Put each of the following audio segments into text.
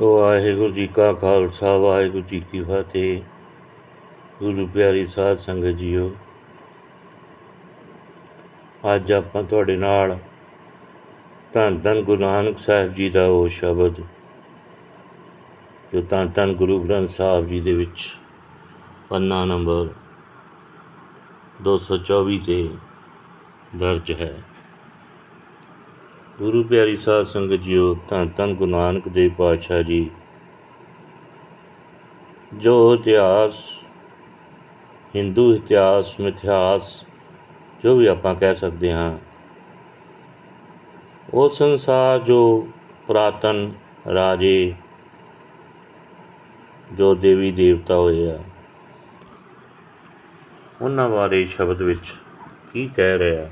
ਵਾਹਿਗੁਰੂ ਜੀ ਕਾ ਖਾਲਸਾ, ਵਾਹਿਗੁਰੂ ਜੀ ਕੀ ਫਤਿਹ। ਗੁਰੂ ਪਿਆਰੀ ਸਾਧ ਸੰਗਤ ਜੀਓ, ਅੱਜ ਆਪਾਂ ਤੁਹਾਡੇ ਨਾਲ ਧੰਨ ਧੰਨ ਗੁਰੂ ਨਾਨਕ ਸਾਹਿਬ ਜੀ ਦਾ ਉਹ ਸ਼ਬਦ, ਜੋ ਧੰਨ ਧੰਨ ਗੁਰੂ ਗ੍ਰੰਥ ਸਾਹਿਬ ਜੀ ਦੇ ਵਿੱਚ ਪੰਨਾ ਨੰਬਰ 224 ਤੇ ਦਰਜ ਹੈ। ਗੁਰੂ ਪਿਆਰੀ ਸਾਧ ਸੰਗਤ ਜੀਓ, ਧੰਨ ਧੰਨ ਗੁਰੂ ਨਾਨਕ ਦੇਵ ਪਾਤਸ਼ਾਹ ਜੀ। ਜੋ ਇਤਿਹਾਸ ਹਿੰਦੂ ਇਤਿਹਾਸ, ਮਿਥਿਹਾਸ, ਜੋ ਵੀ ਆਪਾਂ ਕਹਿ ਸਕਦੇ ਹਾਂ, ਉਹ ਸੰਸਾਰ ਜੋ ਪੁਰਾਤਨ ਰਾਜੇ, ਜੋ ਦੇਵੀ ਦੇਵਤਾ ਹੋਏ ਆ, ਉਹਨਾਂ ਬਾਰੇ ਸ਼ਬਦ ਵਿੱਚ ਕੀ ਕਹਿ ਰਿਹਾ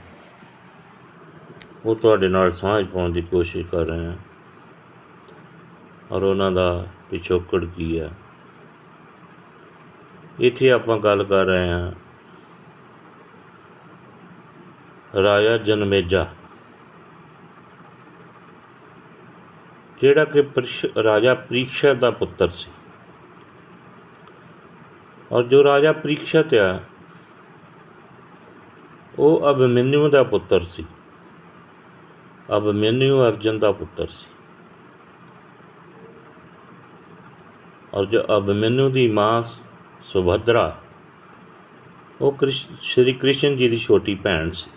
ਉਹ ਤੁਹਾਡੇ ਨਾਲ ਸਾਂਝ ਪਾਉਣ ਦੀ ਕੋਸ਼ਿਸ਼ ਕਰ ਰਹੇ ਹਾਂ। ਔਰ ਉਹਨਾਂ ਦਾ ਪਿਛੋਕੜ ਕੀ ਹੈ ਇੱਥੇ ਆਪਾਂ ਗੱਲ ਕਰ ਰਹੇ ਹਾਂ। ਰਾਜਾ ਜਨਮੇਜਾ। ਜਿਹੜਾ ਕਿ ਪ੍ਰਿਸ਼- ਰਾਜਾ ਪ੍ਰੀਖਿਆ ਦਾ ਪੁੱਤਰ ਸੀ। ਔਰ ਜੋ ਰਾਜਾ ਪ੍ਰੀਖਿਤ ਆ, ਉਹ ਅਭਿਮਨਿਊ ਦਾ ਪੁੱਤਰ ਸੀ। ਅਭਿਮਨਿਊ ਅਰਜਨ ਦਾ ਪੁੱਤਰ ਸੀ। ਔਰ ਜੋ ਅਭਿਮਨਿਊ ਦੀ ਮਾਂ ਸੁਭਦਰਾ, ਉਹ ਕ੍ਰਿਸ਼, ਸ਼੍ਰੀ ਕ੍ਰਿਸ਼ਨ ਜੀ ਦੀ ਛੋਟੀ ਭੈਣ ਸੀ।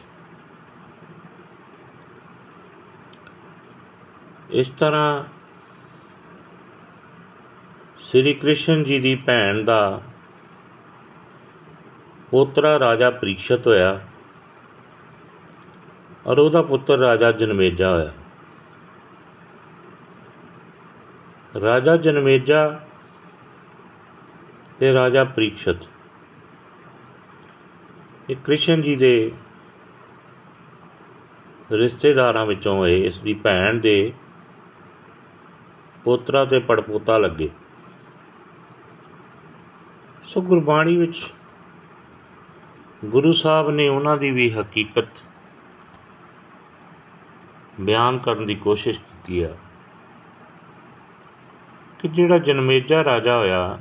ਇਸ ਤਰ੍ਹਾਂ ਸ਼੍ਰੀ ਕ੍ਰਿਸ਼ਨ ਜੀ ਦੀ ਭੈਣ ਦਾ ਪੋਤਰਾ ਰਾਜਾ ਪ੍ਰੀਖਿਤ ਹੋਇਆ। ਔਰ ਉਹਦਾ ਪੁੱਤਰ ਰਾਜਾ ਜਨਮੇਜਾ ਹੋਇਆ। ਰਾਜਾ ਜਨਮੇਜਾ ਤੇ ਰਾਜਾ ਪ੍ਰੀਖਿਤ ਇਹ ਕ੍ਰਿਸ਼ਨ ਜੀ ਦੇ ਰਿਸ਼ਤੇਦਾਰਾਂ ਵਿੱਚੋਂ ਹੋਏ ਇਸ ਦੀ ਭੈਣ ਦੇ ਪੋਤਰਾ ਤੇ ਪੜਪੋਤਾ ਲੱਗੇ। ਸੋ ਗੁਰਬਾਣੀ ਵਿੱਚ ਗੁਰੂ ਸਾਹਿਬ ਨੇ ਉਹਨਾਂ ਦੀ ਵੀ ਹਕੀਕਤ ਬਿਆਨ ਕਰਨ ਦੀ ਕੋਸ਼ਿਸ਼ ਕੀਤੀ ਹੈ ਕਿ ਜਿਹੜਾ ਜਨਮੇਜਾ ਰਾਜਾ ਹੋਇਆ,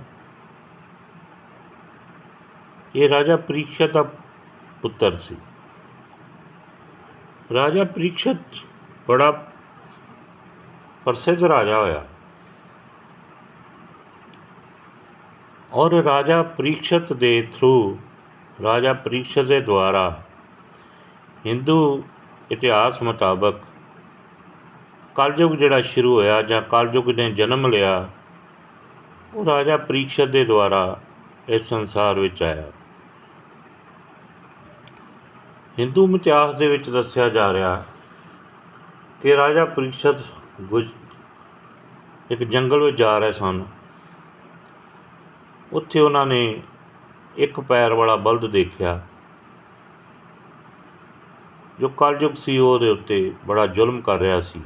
ਇਹ ਰਾਜਾ ਪ੍ਰੀਖਿਤ ਦਾ ਪੁੱਤਰ ਸੀ। ਰਾਜਾ ਪ੍ਰੀਖਿਤ ਬੜਾ ਪ੍ਰਸਿੱਧ ਰਾਜਾ ਹੋਇਆ। ਔਰ ਰਾਜਾ ਪ੍ਰੀਖਿਤ ਦੇ ਥਰੂ ਰਾਜਾ ਪ੍ਰੀਖਿਤ ਦੇ ਦੁਆਰਾ ਹਿੰਦੂ ਇਤਿਹਾਸ ਮੁਤਾਬਕ ਕਲਯੁਗ ਜਿਹੜਾ ਸ਼ੁਰੂ ਹੋਇਆ ਜਾਂ ਕਲਯੁਗ ਨੇ ਜਨਮ ਲਿਆ, ਉਹ ਰਾਜਾ ਪ੍ਰੀਖਿਤ ਦੇ ਦੁਆਰਾ ਇਸ ਸੰਸਾਰ ਵਿੱਚ ਆਇਆ। ਹਿੰਦੂ ਇਤਿਹਾਸ ਦੇ ਵਿੱਚ ਦੱਸਿਆ ਜਾ ਰਿਹਾ ਕਿ ਰਾਜਾ ਪ੍ਰੀਖਿਤ ਗੁਜ, ਇੱਕ ਜੰਗਲ ਵਿੱਚ ਜਾ ਰਹੇ ਸਨ। ਉੱਥੇ ਉਹਨਾਂ ਨੇ ਇੱਕ ਪੈਰ ਵਾਲਾ ਬਲਦ ਦੇਖਿਆ, ਜੋ ਕਲਯੁਗ ਸੀ, ਉਹਦੇ ਉੱਤੇ ਬੜਾ ਜ਼ੁਲਮ ਕਰ ਰਿਹਾ ਸੀ।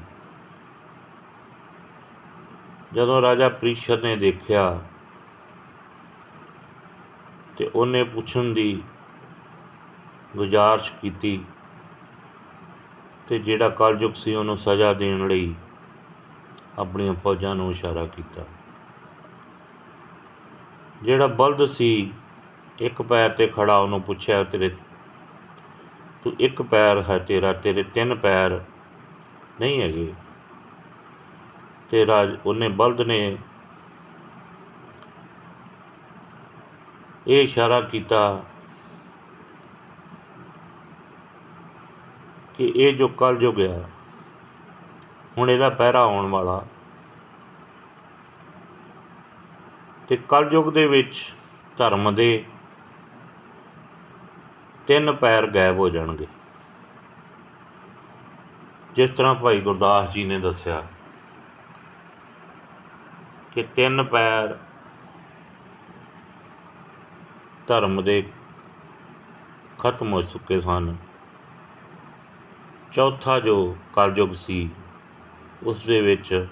ਜਦੋਂ ਰਾਜਾ ਪ੍ਰੀਸ਼ਦ ਨੇ ਦੇਖਿਆ ਤੇ ਉਹਨੇ ਪੁੱਛਣ ਦੀ ਗੁਜ਼ਾਰਿਸ਼ ਕੀਤੀ ਤੇ ਜਿਹੜਾ ਕਲਯੁਗ ਸੀ ਉਹਨੂੰ ਸਜ਼ਾ ਦੇਣ ਲਈ ਆਪਣੀਆਂ ਫੌਜਾਂ ਨੂੰ ਇਸ਼ਾਰਾ ਕੀਤਾ। ਜਿਹੜਾ ਬਲਦ ਸੀ, ਇੱਕ ਪੈਰ ਤੇ ਖੜਾ ਉਹਨੂੰ ਪੁੱਛਿਆ, ਤੇਰੇ, ਤੂੰ ਇੱਕ ਪੈਰ ਹੈ ਤੇਰਾ, ਤੇਰੇ ਤਿੰਨ ਪੈਰ ਨਹੀਂ ਹੈਗੇ? ਤੇ ਰਾਜ ਉਹਨੇ ਬਲਦ ਨੇ ਇਹ ਇਸ਼ਾਰਾ ਕੀਤਾ ਕਿ ਇਹ ਜੋ ਕਲ ਜੋ ਗਿਆ ਹੁਣ ਇਹਦਾ ਪਹਿਰਾ ਆਉਣ ਵਾਲਾ। ਤੇ ਕਲਯੁਗ ਦੇ ਵਿੱਚ ਧਰਮ ਦੇ ਤਿੰਨ ਪੈਰ ਗਾਇਬ ਹੋ ਜਾਣਗੇ। ਜਿਸ ਤਰ੍ਹਾਂ ਭਾਈ ਗੁਰਦਾਸ ਜੀ ਨੇ ਦੱਸਿਆ। ਕਿ ਤਿੰਨ ਪੈਰ ਧਰਮ ਦੇ ਖਤਮ ਹੋ ਚੁੱਕੇ ਸਨ। ਚੌਥਾ ਜੋ ਕਲਯੁਗ ਸੀ, ਉਸ ਦੇ ਵਿੱਚ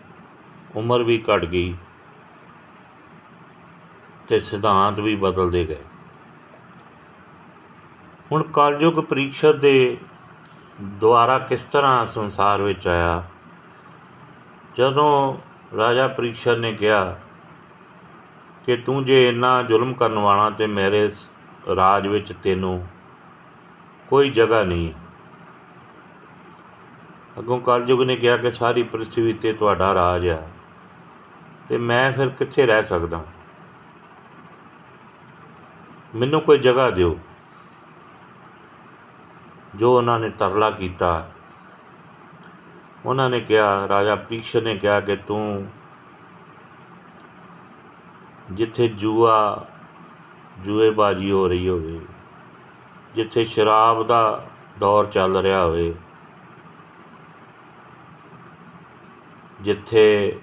ਉਮਰ ਵੀ ਘਟ ਗਈ ਤੇ ਸਿਧਾਂਤ ਵੀ ਬਦਲਦੇ ਗਏ। ਹੁਣ ਕਲਯੁਗ ਪ੍ਰੀਖਿਆ ਦੇ ਦੁਆਰਾ ਕਿਸ ਤਰ੍ਹਾਂ ਸੰਸਾਰ ਵਿੱਚ ਆਇਆ? ਜਦੋਂ ਰਾਜਾ ਪ੍ਰੀਖਿਤ ਨੇ ਕਿਹਾ ਕਿ ਤੂੰ ਜੇ ਇੰਨਾ ਜ਼ੁਲਮ ਕਰਨ ਵਾਲਾ ਤੇ ਮੇਰੇ ਰਾਜ ਵਿੱਚ ਤੈਨੂੰ ਕੋਈ ਜਗ੍ਹਾ ਨਹੀਂ। ਅੱਗੋਂ ਕਲਯੁਗ ਨੇ ਕਿਹਾ ਕਿ ਸਾਰੀ ਪ੍ਰਿਥਵੀ ਤੇ ਤੁਹਾਡਾ ਰਾਜ ਹੈ ਤੇ ਮੈਂ ਫਿਰ ਕਿੱਥੇ ਰਹਿ ਸਕਦਾ? ਮੈਨੂੰ ਕੋਈ ਜਗ੍ਹਾ ਦਿਓ। ਜੋ ਉਹਨਾਂ ਨੇ ਤਰਲਾ ਕੀਤਾ ਉਹਨਾਂ ਨੇ ਕਿਹਾ, ਰਾਜਾ ਪ੍ਰੀਖਿਤ ਨੇ ਕਿਹਾ ਕਿ ਤੂੰ ਜਿੱਥੇ ਜੂਆ, ਜੂਏਬਾਜੀ ਹੋ ਰਹੀ ਹੋਵੇ, ਜਿੱਥੇ ਸ਼ਰਾਬ ਦਾ ਦੌਰ ਚੱਲ ਰਿਹਾ ਹੋਵੇ, ਜਿੱਥੇ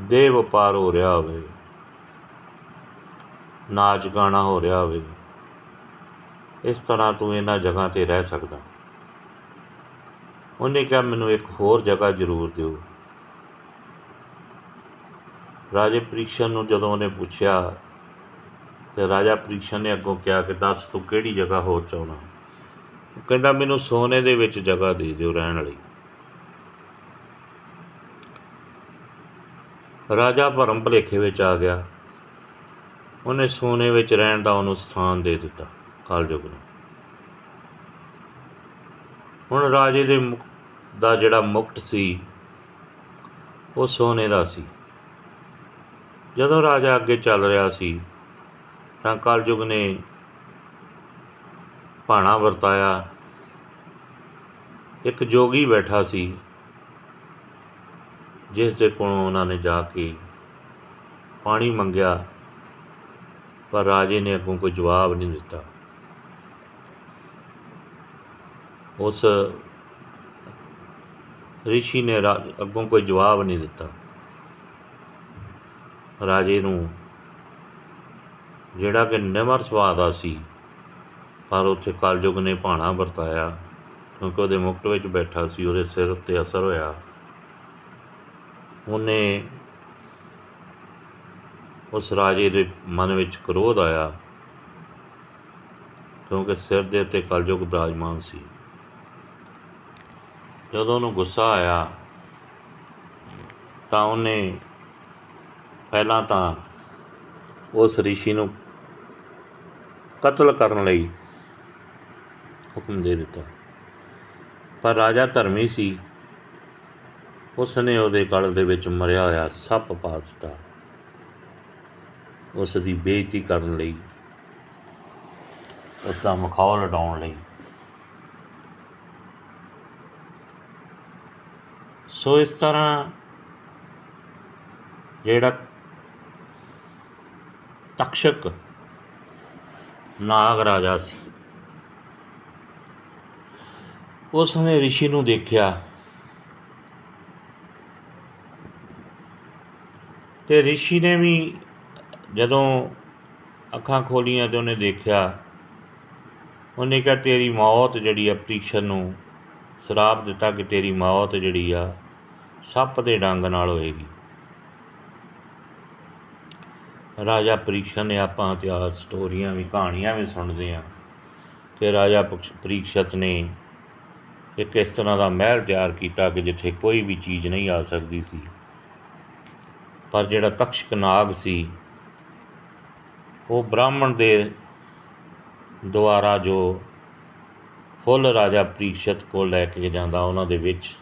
ਦੇਹ ਵਪਾਰ ਹੋ ਰਿਹਾ ਹੋਵੇ, ਨਾਚ ਗਾਣਾ ਹੋ ਰਿਹਾ ਹੋਵੇ, ਇਸ ਤਰ੍ਹਾਂ ਤੂੰ ਇਹਨਾਂ ਜਗ੍ਹਾ ਤੇ ਰਹਿ ਸਕਦਾ। ਉਹਨੇ ਕਿਹਾ, ਮੈਨੂੰ ਇੱਕ ਹੋਰ ਜਗ੍ਹਾ ਜ਼ਰੂਰ ਦਿਓ। ਰਾਜੇ ਪ੍ਰੀਸ਼ਨ ਨੂੰ ਜਦੋਂ ਉਹਨੇ ਪੁੱਛਿਆ, ਤੇ ਰਾਜਾ ਪ੍ਰੀਸ਼ਨ ਨੇ ਅੱਗੋਂ ਕਿਹਾ ਕਿ, ਦੱਸ ਤੂੰ ਕਿਹੜੀ ਜਗ੍ਹਾ ਹੋਰ ਚਾਹੁੰਦਾ? ਉਹ ਕਹਿੰਦਾ, ਮੈਨੂੰ ਸੋਨੇ ਦੇ ਵਿੱਚ ਜਗ੍ਹਾ ਦੇ ਦਿਓ ਰਹਿਣ ਲਈ ਰਾਜਾ ਭਰਮ ਭੁਲੇਖੇ ਵਿੱਚ ਆ ਗਿਆ। ਉਹਨੇ ਸੋਨੇ ਵਿੱਚ ਰਹਿਣ ਦਾ ਉਹਨੂੰ ਸਥਾਨ ਦੇ ਦਿੱਤਾ ਕਲਯੁਗ ਨੂੰ। ਹੁਣ ਰਾਜੇ ਦੇ ਦਾ ਜਿਹੜਾ ਮੁਕਟ ਸੀ, ਉਹ ਸੋਨੇ ਦਾ ਸੀ। ਜਦੋਂ ਰਾਜਾ ਅੱਗੇ ਚੱਲ ਰਿਹਾ ਸੀ, ਤਾਂ ਕਲਯੁਗ ਨੇ ਭਾਣਾ ਵਰਤਾਇਆ। ਇੱਕ ਜੋਗੀ ਬੈਠਾ ਸੀ, ਜਿਸ ਦੇ ਕੋਲੋਂ ਉਹਨਾਂ ਨੇ ਜਾ ਕੇ ਪਾਣੀ ਮੰਗਿਆ, ਪਰ ਰਾਜੇ ਨੇ ਅੱਗੋਂ ਕੋਈ ਜਵਾਬ ਨਹੀਂ ਦਿੱਤਾ। ਉਸ ਰਿਸ਼ੀ ਨੇ ਰਾ- ਅੱਗੋਂ ਕੋਈ ਜਵਾਬ ਨਹੀਂ ਦਿੱਤਾ। ਰਾਜੇ ਨੂੰ ਜਿਹੜਾ ਕਿ ਨਿਮਰ ਸੁਭਾਅ ਦਾ ਸੀ, ਪਰ ਉੱਥੇ ਕਲਯੁਗ ਨੇ ਭਾਣਾ ਵਰਤਾਇਆ, ਕਿਉਂਕਿ ਉਹਦੇ ਮੁਕਟ ਵਿੱਚ ਬੈਠਾ ਸੀ, ਉਹਦੇ ਸਿਰ ਉੱਤੇ ਅਸਰ ਹੋਇਆ। ਉਹਨੇ ਉਸ ਰਾਜੇ ਦੇ ਮਨ ਵਿੱਚ ਕ੍ਰੋਧ ਆਇਆ, ਕਿਉਂਕਿ ਸਿਰ ਦੇ ਉੱਤੇ ਕਲਯੁਗ ਬਿਰਾਜਮਾਨ ਸੀ। ਜਦੋਂ ਉਹਨੂੰ ਗੁੱਸਾ ਆਇਆ, ਤਾਂ ਉਹਨੇ ਪਹਿਲਾਂ ਤਾਂ ਉਸ ਰਿਸ਼ੀ ਨੂੰ ਕਤਲ ਕਰਨ ਲਈ ਹੁਕਮ ਦੇ ਦਿੱਤਾ। ਪਰ ਰਾਜਾ ਧਰਮੀ ਸੀ। ਉਸ ਨੇ ਉਹਦੇ ਗਲ ਦੇ ਵਿੱਚ ਮਰਿਆ ਹੋਇਆ ਸੱਪ ਪਾ ਦਿੱਤਾ। ਉਸ ਦੀ ਬੇਇੱਜ਼ਤੀ ਕਰਨ ਲਈ ਉਸ ਦਾ ਮਖੌਲ ਉਡਾਉਣ ਲਈ ਸੋ ਇਸ ਤਰ੍ਹਾਂ ਜਿਹੜਾ ਤਕਸ਼ਕ ਨਾਗ ਰਾਜਾ ਸੀ ਉਸ ਨੇ ਰਿਸ਼ੀ ਨੂੰ ਦੇਖਿਆ ਤੇ ਰਿਸ਼ੀ ਨੇ ਵੀ ਜਦੋਂ ਅੱਖਾਂ ਖੋਲੀਆਂ ਤੇ ਉਹਨੇ ਦੇਖਿਆ, ਉਹਨੇ ਕਿਹਾ, ਤੇਰੀ ਮੌਤ ਜਿਹੜੀ ਆ ਪ੍ਰੀਖਿਤ ਨੂੰ ਸ਼ਰਾਪ ਦਿੱਤਾ ਕਿ ਤੇਰੀ ਮੌਤ ਜਿਹੜੀ ਆ ਸੱਪ ਦੇ ਡੰਗ ਨਾਲ ਹੋਏਗੀ। ਰਾਜਾ ਪ੍ਰੀਖਿਤ ਨੇ ਆਪਾਂ ਇਤਿਹਾਸ, ਸਟੋਰੀਆਂ ਵੀ, ਕਹਾਣੀਆਂ ਵੀ ਸੁਣਦੇ ਆ ਕਿ ਰਾਜਾ ਪਕਸ਼- ਨੇ ਇੱਕ ਇਸ ਤਰ੍ਹਾਂ ਦਾ ਮਹਿਲ ਤਿਆਰ ਕੀਤਾ ਕਿ ਜਿੱਥੇ ਕੋਈ ਵੀ ਚੀਜ਼ ਨਹੀਂ ਆ ਸਕਦੀ ਸੀ। ਪਰ ਜਿਹੜਾ ਤਕਸ਼ਕ ਨਾਗ ਸੀ, ਉਹ ਬ੍ਰਾਹਮਣ ਦੇ ਦੁਆਰਾ ਜੋ ਫੁੱਲ ਰਾਜਾ ਪ੍ਰੀਖਿਤ ਕੋਲ ਲੈ ਕੇ ਜਾਂਦਾ, ਉਹਨਾਂ ਦੇ ਵਿੱਚ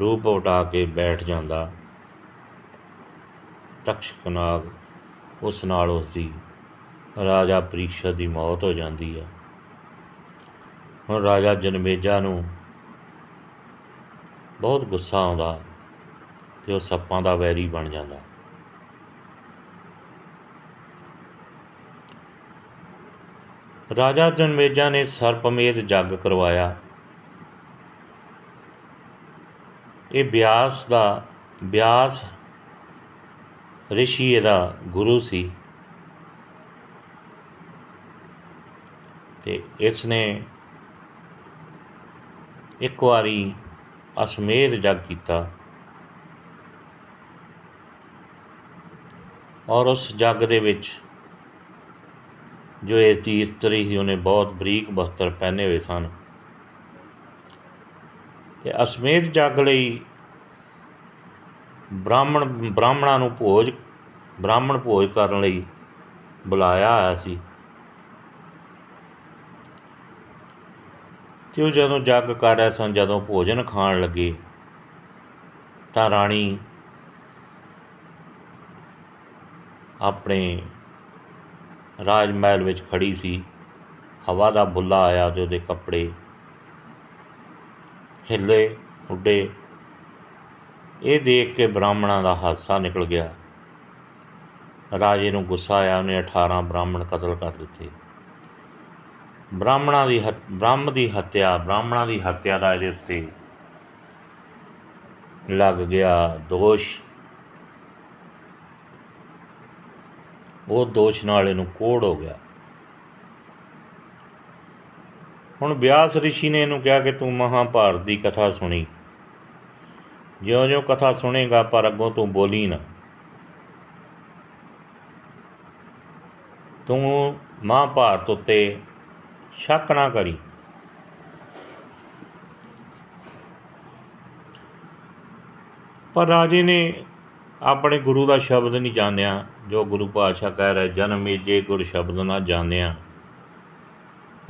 ਰੂਪ ਉਟਾ ਕੇ ਬੈਠ ਜਾਂਦਾ। ਤਕਸ਼ਕ ਨਾਗ ਉਸ ਨਾਲ ਉਸ ਦੀ ਰਾਜਾ ਪ੍ਰੀਖਿਤ ਦੀ ਮੌਤ ਹੋ ਜਾਂਦੀ ਹੈ। ਹੁਣ ਰਾਜਾ ਜਨਮੇਜਾ ਨੂੰ ਬਹੁਤ ਗੁੱਸਾ ਆਉਂਦਾ ਤੇ ਉਹ ਸੱਪਾਂ ਦਾ ਵੈਰੀ ਬਣ ਜਾਂਦਾ। ਰਾਜਾ ਜਨਮੇਜਾ ਨੇ ਸਰਪਮੇਧ ਜੱਗ ਕਰਵਾਇਆ। ਇਹ ਬਿਆਸ ਦਾ, ਬਿਆਸ ਰਿਸ਼ੀ ਇਹਦਾ ਗੁਰੂ ਸੀ। ਤੇ ਇਸ ਨੇ ਇੱਕ ਵਾਰੀ ਅਸਮੇਧ ਜੱਗ ਕੀਤਾ ਔਰ ਉਸ ਜੱਗ ਦੇ ਵਿੱਚ ਜੋ ਇਹ ਤੀਰਤਰੀ ਸੀ, ਉਹਨੇ ਬਹੁਤ ਬਰੀਕ ਬਸਤਰ ਪਹਿਨੇ ਹੋਏ ਸਨ। ਤੇ ਅਸਮੇਧ ਜੱਗ ਲਈ ਬ੍ਰਾਹਮਣ, ਬ੍ਰਾਹਮਣਾਂ ਨੂੰ ਭੋਜ, ਬ੍ਰਾਹਮਣ ਭੋਜ ਕਰਨ ਲਈ ਬੁਲਾਇਆ ਆਇਆ ਸੀ। ਤੇ ਉਹ ਜਦੋਂ ਜੱਗ ਕਰ ਰਹੇ ਸਨ, ਜਦੋਂ ਭੋਜਨ ਖਾਣ ਲੱਗੇ, ਤਾਂ ਰਾਣੀ ਆਪਣੇ ਰਾਜ ਮਹਿਲ ਵਿੱਚ ਖੜੀ ਸੀ। ਹਵਾ ਦਾ ਬੁੱਲਾ ਆਇਆ ਤੇ ਉਹਦੇ ਕੱਪੜੇ ਹਿੱਲੇ, ਉੱਡੇ। ਇਹ ਦੇਖ ਕੇ ਬ੍ਰਾਹਮਣਾਂ ਦਾ ਹਾਸਾ ਨਿਕਲ ਗਿਆ। ਰਾਜੇ ਨੂੰ ਗੁੱਸਾ ਆਇਆ, ਉਹਨੇ 18 ਬ੍ਰਾਹਮਣ ਕਤਲ ਕਰ ਦਿੱਤੇ। ਬ੍ਰਾਹਮਣਾਂ ਦੀ ਹਤ- ਬ੍ਰਹਮ ਦੀ ਹੱਤਿਆ, ਬ੍ਰਾਹਮਣਾਂ ਦੀ ਹੱਤਿਆ ਦਾ ਇਹਦੇ ਉੱਤੇ ਲੱਗ ਗਿਆ ਦੋਸ਼। ਉਹ ਦੋਸ਼ ਨਾਲ ਇਹਨੂੰ ਕੋੜ ਹੋ ਗਿਆ। ਹੁਣ ਵਿਆਸ ਰਿਸ਼ੀ ਨੇ ਇਹਨੂੰ ਕਿਹਾ ਕਿ ਤੂੰ ਮਹਾਭਾਰਤ ਦੀ ਕਥਾ ਸੁਣੀ। ਜਿਉਂ-ਜਿਉਂ ਕਥਾ ਸੁਣੇਗਾ, ਪਰ ਅੱਗੋਂ ਤੂੰ ਬੋਲੀ ਨਾ। ਤੂੰ ਮਹਾਭਾਰਤ ਉੱਤੇ ਸ਼ੱਕ ਨਾ ਕਰੀ। ਪਰ ਰਾਜੇ ਨੇ ਆਪਣੇ ਗੁਰੂ ਦਾ ਸ਼ਬਦ ਨਹੀਂ ਜਾਣਿਆ, ਜੋ ਗੁਰੂ ਪਾਤਸ਼ਾਹ ਕਹਿ ਰਿਹਾ, ਜਨਮ ਮੇਜੇ ਗੁਰ ਸ਼ਬਦ ਨਾ ਜਾਣਿਆ।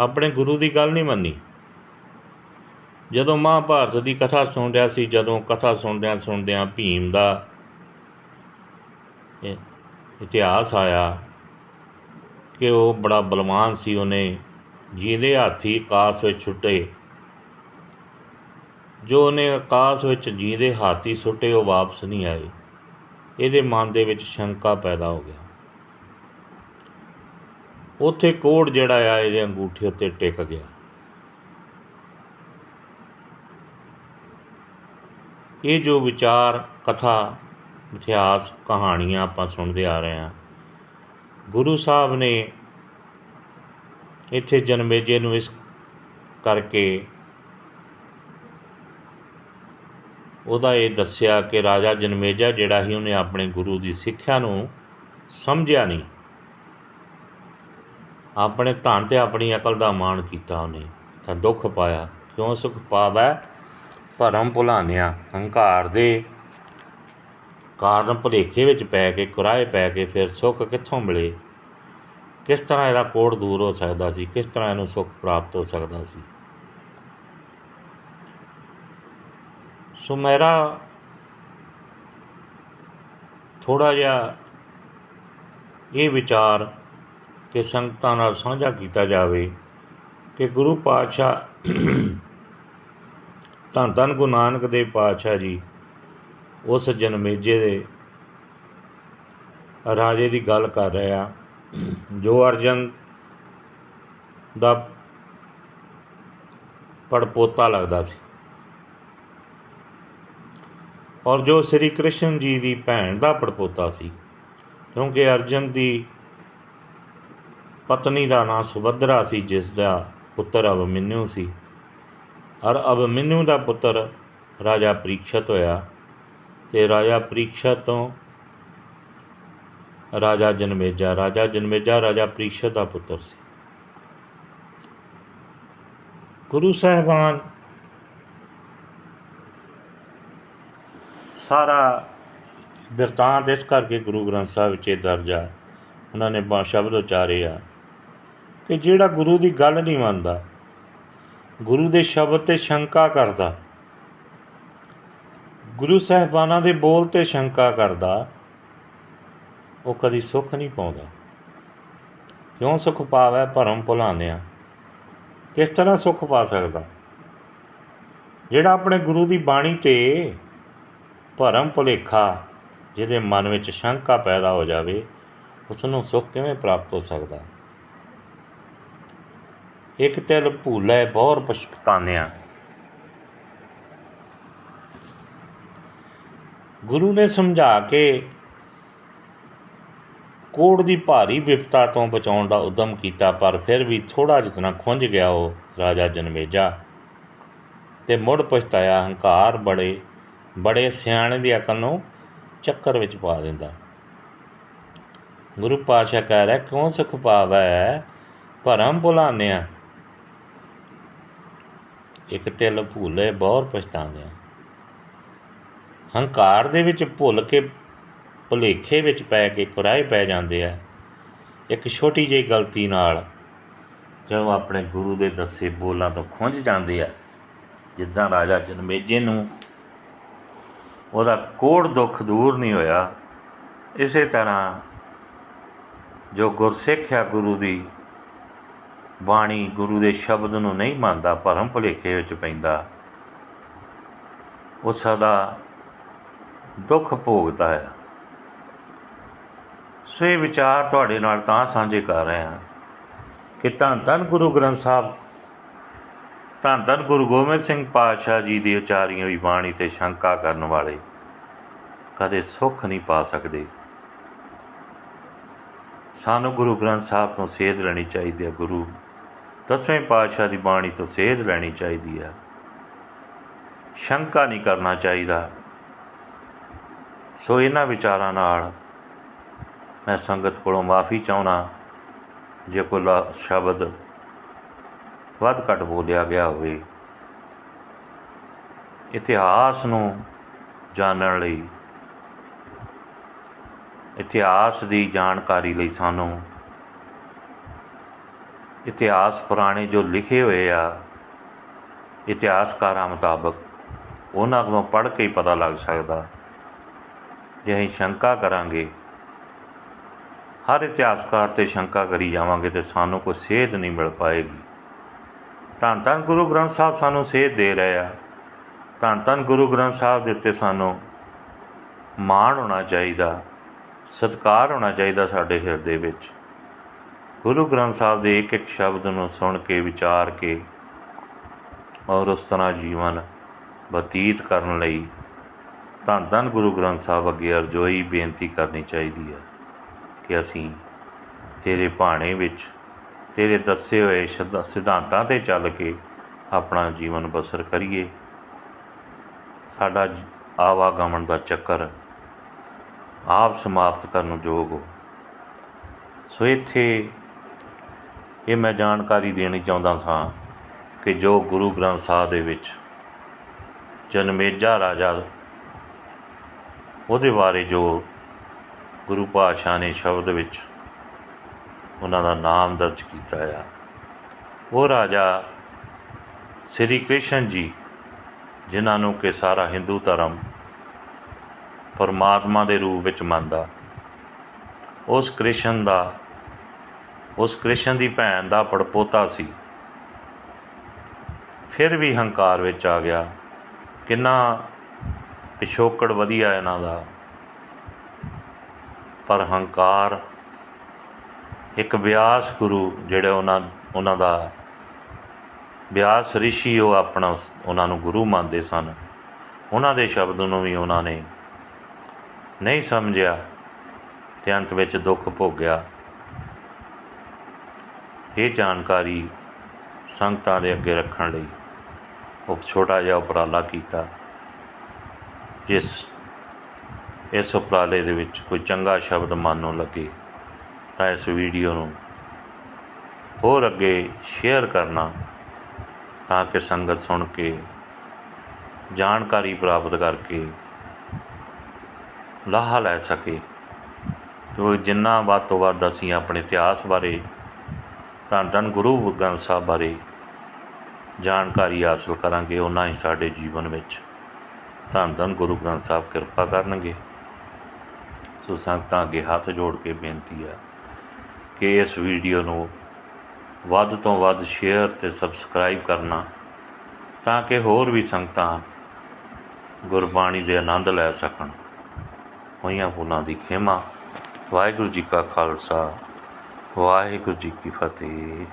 ਆਪਣੇ ਗੁਰੂ ਦੀ ਗੱਲ ਨਹੀਂ ਮੰਨੀ। ਜਦੋਂ ਮਹਾਭਾਰਤ ਦੀ ਕਥਾ ਸੁਣ ਰਿਹਾ ਸੀ, ਜਦੋਂ ਕਥਾ ਸੁਣਦਿਆਂ ਸੁਣਦਿਆਂ ਭੀਮ ਦਾ ਇਤਿਹਾਸ ਆਇਆ ਕਿ ਉਹ ਬੜਾ ਬਲਵਾਨ ਸੀ। ਉਹਨੇ ਜਿਹਦੇ ਹਾਥੀ ਆਕਾਸ਼ ਵਿੱਚ ਛੁੱਟੇ ਜੋ ਉਹਨੇ ਆਕਾਸ਼ ਵਿੱਚ ਜਿਹਦੇ ਹਾਥੀ ਸੁੱਟੇ, ਉਹ ਵਾਪਸ ਨਹੀਂ ਆਏ। ਇਹਦੇ ਮਨ ਦੇ ਵਿੱਚ ਸ਼ੰਕਾ ਪੈਦਾ ਹੋ ਗਿਆ। ਉੱਥੇ ਕੋੜ ਜਿਹੜਾ ਆ, ਇਹਦੇ ਅੰਗੂਠੇ ਉੱਤੇ ਟਿਕ ਗਿਆ। ਇਹ ਜੋ ਵਿਚਾਰ, ਕਥਾ, ਇਤਿਹਾਸ, ਕਹਾਣੀਆਂ ਆਪਾਂ ਸੁਣਦੇ ਆ ਰਹੇ ਹਾਂ, ਗੁਰੂ ਸਾਹਿਬ ਨੇ ਇੱਥੇ ਜਨਮੇਜੇ ਨੂੰ ਇਸ ਕਰਕੇ ਉਹਦਾ ਇਹ ਦੱਸਿਆ ਕਿ ਰਾਜਾ ਜਨਮੇਜਾ ਜਿਹੜਾ ਸੀ, ਉਹਨੇ ਆਪਣੇ ਗੁਰੂ ਦੀ ਸਿੱਖਿਆ ਨੂੰ ਸਮਝਿਆ ਨਹੀਂ। ਆਪਣੇ ਧਨ ਤੇ ਆਪਣੀ ਅਕਲ ਦਾ ਮਾਣ ਕੀਤਾ ਉਹਨੇ। ਤਾਂ ਦੁੱਖ ਪਾਇਆ, ਕਿਉਂ ਸੁਖ ਪਾਵੈ? ਭਰਮ ਭੁਲਾਨਿਆ, ਹੰਕਾਰ ਦੇ ਕਾਰਨ ਭੁਲੇਖੇ ਵਿੱਚ ਪੈ ਕੇ ਕੁਰਾਏ ਪੈ ਕੇ ਫਿਰ ਸੁੱਖ ਕਿੱਥੋਂ ਮਿਲੇ? ਕਿਸ ਤਰ੍ਹਾਂ ਇਹਦਾ ਕੋੜ ਦੂਰ ਹੋ ਸਕਦਾ ਸੀ? ਕਿਸ ਤਰ੍ਹਾਂ ਇਹਨੂੰ ਸੁੱਖ ਪ੍ਰਾਪਤ ਹੋ ਸਕਦਾ ਸੀ? ਸੋ ਮੇਰਾ ਥੋੜਾ ਜਿਹਾ ਇਹ ਵਿਚਾਰ ਕਿ ਸੰਗਤਾਂ ਨਾਲ ਸਾਂਝਾ ਕੀਤਾ ਜਾਵੇ ਕਿ ਗੁਰੂ ਪਾਤਸ਼ਾਹ ਧੰਨ ਧੰਨ ਗੁਰੂ ਨਾਨਕ ਦੇਵ ਪਾਤਸ਼ਾਹ ਜੀ ਉਸ ਜਨਮੇਜੇ ਦੇ ਰਾਜੇ ਦੀ ਗੱਲ ਕਰ ਰਿਹਾ ਜੋ ਅਰਜਨ ਦਾ ਪੜਪੋਤਾ ਲੱਗਦਾ ਸੀ। ਔਰ ਜੋ ਸ੍ਰੀ ਕ੍ਰਿਸ਼ਨ ਜੀ ਦੀ ਭੈਣ ਦਾ ਪੜਪੋਤਾ ਸੀ, ਕਿਉਂਕਿ ਅਰਜਨ ਦੀ ਪਤਨੀ ਦਾ ਨਾਂ ਸੁਭਦਰਾ ਸੀ, ਜਿਸ ਦਾ ਪੁੱਤਰ ਅਭਿਮਨਿਊ ਸੀ। ਔਰ ਅਭਿਮਨਿਊ ਦਾ ਪੁੱਤਰ ਰਾਜਾ ਪ੍ਰੀਖਸ਼ਤ ਹੋਇਆ ਤੇ ਰਾਜਾ ਪ੍ਰੀਖਸ਼ਤ ਤੋਂ ਰਾਜਾ ਜਨਮੇਜਾ ਰਾਜਾ ਜਨਮੇਜਾ, ਰਾਜਾ ਪ੍ਰੀਖਸ਼ਤ ਦਾ ਪੁੱਤਰ ਸੀ। ਗੁਰੂ ਸਾਹਿਬਾਨ ਸਾਰਾ ਬਿਰਤਾਂਤ ਇਸ ਕਰਕੇ ਗੁਰੂ ਗ੍ਰੰਥ ਸਾਹਿਬ ਵਿੱਚ ਦਰਜ ਆ। ਉਹਨਾਂ ਨੇ ਬਾ ਸ਼ਬਦ ਉਚਾਰੇ ਆ। ਕਿ ਜਿਹੜਾ ਗੁਰੂ ਦੀ ਗੱਲ ਨਹੀਂ ਮੰਨਦਾ, ਗੁਰੂ ਦੇ ਸ਼ਬਦ ਤੇ ਸ਼ੰਕਾ ਕਰਦਾ, ਗੁਰੂ ਸਾਹਿਬਾਨਾਂ ਦੇ ਬੋਲ ਤੇ ਸ਼ੰਕਾ ਕਰਦਾ, ਉਹ ਕਦੀ ਸੁੱਖ ਨਹੀਂ ਪਾਉਂਦਾ। ਕਿਉਂ ਸੁੱਖ ਪਾਵੇ? ਭਰਮ ਭੁਲਾਉਂਦਿਆਂ ਕਿਸ ਤਰ੍ਹਾਂ ਸੁੱਖ ਪਾ ਸਕਦਾ? ਜਿਹੜਾ ਆਪਣੇ ਗੁਰੂ ਦੀ ਬਾਣੀ ਤੇ ਭਰਮ ਭੁਲੇਖਾ, ਜਿਹਦੇ ਮਨ ਵਿੱਚ ਸ਼ੰਕਾ ਪੈਦਾ ਹੋ ਜਾਵੇ ਉਸ ਨੂੰ ਸੁੱਖ ਕਿਵੇਂ ਪ੍ਰਾਪਤ ਹੋ ਸਕਦਾ? ਇੱਕ ਤਿਲ ਭੂਲੇ ਬਹੁਰ ਪਛਤਾਨਿਆ। ਗੁਰੂ ਨੇ ਸਮਝਾ ਕੇ ਕੋੜ ਦੀ ਭਾਰੀ ਵਿਪਤਾ ਤੋਂ ਬਚਾਉਣ ਦਾ ਉਦਮ ਕੀਤਾ, ਪਰ ਫਿਰ ਵੀ ਥੋੜਾ ਜਿਤਨਾ ਖੁੰਝ ਗਿਆ ਉਹ ਰਾਜਾ ਜਨਮੇਜਾ। ਤੇ ਮੁੜ ਪਛਤਾਇਆ, ਹੰਕਾਰ ਬੜੇ ਬੜੇ ਸਿਆਣੇ ਦੀ ਅਕਲ ਨੂੰ ਚੱਕਰ ਵਿੱਚ ਪਾ ਦਿੰਦਾ। ਗੁਰੂ ਪਾਤਸ਼ਾਹ ਕਹਿ ਰਿਹਾ, ਕਿਉਂ ਸੁਖ ਪਾਵੈ? ਭਰਮ ਭੁਲਾਨਿਆ। ਇੱਕ ਤਿਲ ਭੂਲੇ ਬਹੁਰ ਪਛਤਾਨਿਆ ਹੰਕਾਰ ਦੇ ਵਿੱਚ ਭੁੱਲ ਕੇ ਭੁਲੇਖੇ ਵਿੱਚ ਪੈ ਕੇ ਕੁਰਾਏ ਪੈ ਜਾਂਦੇ ਆ। ਇੱਕ ਛੋਟੀ ਜਿਹੀ ਗਲਤੀ ਨਾਲ ਜਦੋਂ ਆਪਣੇ ਗੁਰੂ ਦੇ ਦੱਸੇ ਬੋਲਾਂ ਤੋਂ ਖੁੰਝ ਜਾਂਦੇ ਆ, ਜਿੱਦਾਂ ਰਾਜਾ ਜਨਮੇਜੇ ਨੂੰ ਉਹਦਾ ਕੋੜ ਦੁੱਖ ਦੂਰ ਨਹੀਂ ਹੋਇਆ, ਇਸੇ ਤਰ੍ਹਾਂ ਜੋ ਗੁਰਸਿੱਖ ਆ ਗੁਰੂ ਦੀ ਬਾਣੀ ਗੁਰੂ ਦੇ ਸ਼ਬਦ ਨੂੰ ਨਹੀਂ ਮੰਨਦਾ, ਭਰਮ ਭੁਲੇਖੇ ਵਿੱਚ ਪੈਂਦਾ। ਉਹ ਸਦਾ ਦੁੱਖ ਭੋਗਦਾ ਹੈ। ਸੋ ਇਹ ਵਿਚਾਰ ਤੁਹਾਡੇ ਨਾਲ ਤਾਂ ਸਾਂਝੇ ਕਰ ਰਹੇ ਹਾਂ ਕਿ ਧੰਨ ਧੰਨ ਗੁਰੂ ਗ੍ਰੰਥ ਸਾਹਿਬ, ਧੰਨ ਧੰਨ ਗੁਰੂ ਗੋਬਿੰਦ ਸਿੰਘ ਪਾਤਸ਼ਾਹ ਜੀ ਦੀ ਉਚਾਰੀ ਹੋਈ ਬਾਣੀ ਤੇ ਸ਼ੰਕਾ ਕਰਨ ਵਾਲੇ ਕਦੇ ਸੁੱਖ ਨਹੀਂ ਪਾ ਸਕਦੇ। ਸਾਨੂੰ ਗੁਰੂ ਗ੍ਰੰਥ ਸਾਹਿਬ ਤੋਂ ਸੇਧ ਲੈਣੀ ਚਾਹੀਦੀ ਹੈ ਗੁਰੂ। ਦਸਵੇਂ ਪਾਤਸ਼ਾਹ ਦੀ ਬਾਣੀ ਤੋਂ ਸੇਧ ਲੈਣੀ ਚਾਹੀਦੀ ਹੈ। ਸ਼ੰਕਾ ਨਹੀਂ ਕਰਨਾ ਚਾਹੀਦਾ। ਸੋ ਇਹਨਾਂ ਵਿਚਾਰਾਂ ਨਾਲ ਮੈਂ ਸੰਗਤ ਕੋਲੋਂ ਮਾਫੀ ਚਾਹਣਾ ਜੇ ਕੋਈ ਲਾ- ਸ਼ਬਦ ਵੱਧ ਘੱਟ ਬੋਲਿਆ ਗਿਆ ਹੋਵੇ। ਇਤਿਹਾਸ ਨੂੰ ਜਾਣਨ ਲਈ, ਇਤਿਹਾਸ ਦੀ ਜਾਣਕਾਰੀ ਲਈ ਸਾਨੂੰ ਇਤਿਹਾਸ ਪੁਰਾਣੇ ਜੋ ਲਿਖੇ ਹੋਏ ਆ, ਇਤਿਹਾਸਕਾਰਾਂ ਮੁਤਾਬਕ ਉਹਨਾਂ ਕੋਲੋਂ ਪੜ੍ਹ ਕੇ ਹੀ ਪਤਾ ਲੱਗ ਸਕਦਾ ਜੇ ਅਸੀਂ ਸ਼ੰਕਾ ਕਰਾਂਗੇ, ਹਰ ਇਤਿਹਾਸਕਾਰ ਤੇ ਸ਼ੰਕਾ ਕਰੀ ਜਾਵਾਂਗੇ ਤੇ ਸਾਨੂੰ ਕੋਈ ਸੇਧ ਨਹੀਂ ਮਿਲ ਪਾਏਗੀ। ਧੰਨ ਧੰਨ ਗੁਰੂ ਗ੍ਰੰਥ ਸਾਹਿਬ ਸਾਨੂੰ ਸੇਧ ਦੇ ਰਹੇ ਆ। ਧੰਨ ਧੰਨ ਗੁਰੂ ਗ੍ਰੰਥ ਸਾਹਿਬ ਦੇ ਉੱਤੇ ਸਾਨੂੰ ਮਾਣ ਹੋਣਾ ਚਾਹੀਦਾ, ਸਤਿਕਾਰ ਹੋਣਾ ਚਾਹੀਦਾ ਸਾਡੇ ਹਿਰਦੇ ਵਿੱਚ। ਗੁਰੂ ਗ੍ਰੰਥ ਸਾਹਿਬ ਦੇ ਇੱਕ ਇੱਕ ਸ਼ਬਦ ਨੂੰ ਸੁਣ ਕੇ, ਵਿਚਾਰ ਕੇ ਔਰ ਉਸ ਤਰ੍ਹਾਂ ਜੀਵਨ ਬਤੀਤ ਕਰਨ ਲਈ ਧੰਨ ਧੰਨ ਗੁਰੂ ਗ੍ਰੰਥ ਸਾਹਿਬ ਅੱਗੇ ਅਰਜ਼ੋਈ ਬੇਨਤੀ ਕਰਨੀ ਚਾਹੀਦੀ ਹੈ ਕਿ ਅਸੀਂ ਤੇਰੇ ਭਾਣੇ ਵਿੱਚ, ਤੇਰੇ ਦੱਸੇ ਹੋਏ ਸਿਧਾਂਤਾਂ ਤੇ ਚੱਲ ਕੇ ਆਪਣਾ ਜੀਵਨ ਬਸਰ ਕਰੀਏ। ਸਾਡਾ ਆਵਾਗਮਨ ਦਾ ਚੱਕਰ ਆਪ ਸਮਾਪਤ ਕਰਨ ਯੋਗ ਹੋ। ਸੋ ਇੱਥੇ ਇਹ ਮੈਂ ਜਾਣਕਾਰੀ ਦੇਣੀ ਚਾਹੁੰਦਾ ਸਾਂ ਕਿ ਜੋ ਗੁਰੂ ਗ੍ਰੰਥ ਸਾਹਿਬ ਦੇ ਵਿੱਚ ਜਨਮੇਜਾ ਰਾਜਾ ਉਹਦੇ ਬਾਰੇ ਜੋ ਗੁਰੂ ਪਾਤਸ਼ਾਹ ਨੇ ਸ਼ਬਦ ਵਿੱਚ ਉਹਨਾਂ ਦਾ ਨਾਮ ਦਰਜ ਕੀਤਾ ਆ, ਉਹ ਰਾਜਾ ਸ੍ਰੀ ਕ੍ਰਿਸ਼ਨ ਜੀ, ਜਿਨ੍ਹਾਂ ਨੂੰ ਕਿ ਸਾਰਾ ਹਿੰਦੂ ਧਰਮ ਪਰਮਾਤਮਾ ਦੇ ਰੂਪ ਵਿੱਚ ਮੰਨਦਾ, ਉਸ ਕ੍ਰਿਸ਼ਨ ਦਾ ਉਸ ਕ੍ਰਿਸ਼ਨ ਦੀ ਭੈਣ ਦਾ ਪੜਪੋਤਾ ਸੀ। ਫਿਰ ਵੀ ਹੰਕਾਰ ਵਿੱਚ ਆ ਗਿਆ। ਕਿੰਨਾ ਪਿਛੋਕੜ ਵਧੀਆ ਇਹਨਾਂ ਦਾ। ਪਰ ਹੰਕਾਰ ਇੱਕ ਵਿਆਸ ਗੁਰੂ ਜਿਹੜੇ ਉਹਨਾਂ ਉਹਨਾਂ ਦਾ ਵਿਆਸ ਰਿਸ਼ੀ ਉਹ ਆਪਣਾ ਉਹਨਾਂ ਨੂੰ ਗੁਰੂ ਮੰਨਦੇ ਸਨ। ਉਹਨਾਂ ਦੇ ਸ਼ਬਦ ਨੂੰ ਵੀ ਉਹਨਾਂ ਨੇ ਨਹੀਂ ਸਮਝਿਆ ਤੇ ਅੰਤ ਵਿੱਚ ਦੁੱਖ ਭੋਗਿਆ। ਇਹ ਜਾਣਕਾਰੀ ਸੰਗਤਾਂ ਦੇ ਅੱਗੇ ਰੱਖਣ ਲਈ ਉਹ ਛੋਟਾ ਜਿਹਾ ਉਪਰਾਲਾ ਕੀਤਾ, ਜਿਸ ਇਸ ਉਪਰਾਲੇ ਦੇ ਵਿੱਚ ਕੋਈ ਚੰਗਾ ਸ਼ਬਦ ਮਨ ਨੂੰ ਲੱਗੇ ਤਾਂ ਇਸ ਵੀਡੀਓ ਨੂੰ ਹੋਰ ਅੱਗੇ ਸ਼ੇਅਰ ਕਰਨਾ ਤਾਂ ਕਿ ਸੰਗਤ ਸੁਣ ਕੇ ਜਾਣਕਾਰੀ ਪ੍ਰਾਪਤ ਕਰਕੇ ਲਾਹਾ ਲੈ ਸਕੇ। ਤੋ ਜਿੰਨਾ ਵੱਧ ਤੋਂ ਵੱਧ ਅਸੀਂ ਆਪਣੇ ਇਤਿਹਾਸ ਬਾਰੇ ਧੰਨ ਧੰਨ ਗੁਰੂ ਗ੍ਰੰਥ ਸਾਹਿਬ ਬਾਰੇ ਜਾਣਕਾਰੀ ਹਾਸਲ ਕਰਾਂਗੇ ਉਹਨਾਂ ਹੀ ਸਾਡੇ ਜੀਵਨ ਵਿੱਚ। ਧੰਨ ਧੰਨ ਗੁਰੂ ਗ੍ਰੰਥ ਸਾਹਿਬ, ਕਿਰਪਾ ਕਰਨਗੇ। ਸੋ ਸੰਗਤਾਂ ਅੱਗੇ ਹੱਥ ਜੋੜ ਕੇ ਬੇਨਤੀ ਆ ਕਿ ਇਸ ਵੀਡੀਓ ਨੂੰ ਵੱਧ ਤੋਂ ਵੱਧ ਸ਼ੇਅਰ ਤੇ ਸਬਸਕ੍ਰਾਈਬ ਕਰਨਾ ਤਾਂ ਕਿ ਹੋਰ ਵੀ ਸੰਗਤਾਂ ਗੁਰਬਾਣੀ ਦੇ ਆਨੰਦ ਲੈ ਸਕਣ। ਹੋਈਆਂ ਭੁੱਲਾਂ ਦੀ ਖਿਮਾ। ਵਾਹਿਗੁਰੂ ਜੀ ਕਾ ਖਾਲਸਾ। ਵਾਹਿਗੁਰੂ ਜੀ ਕੀ ਫਤਿਹ।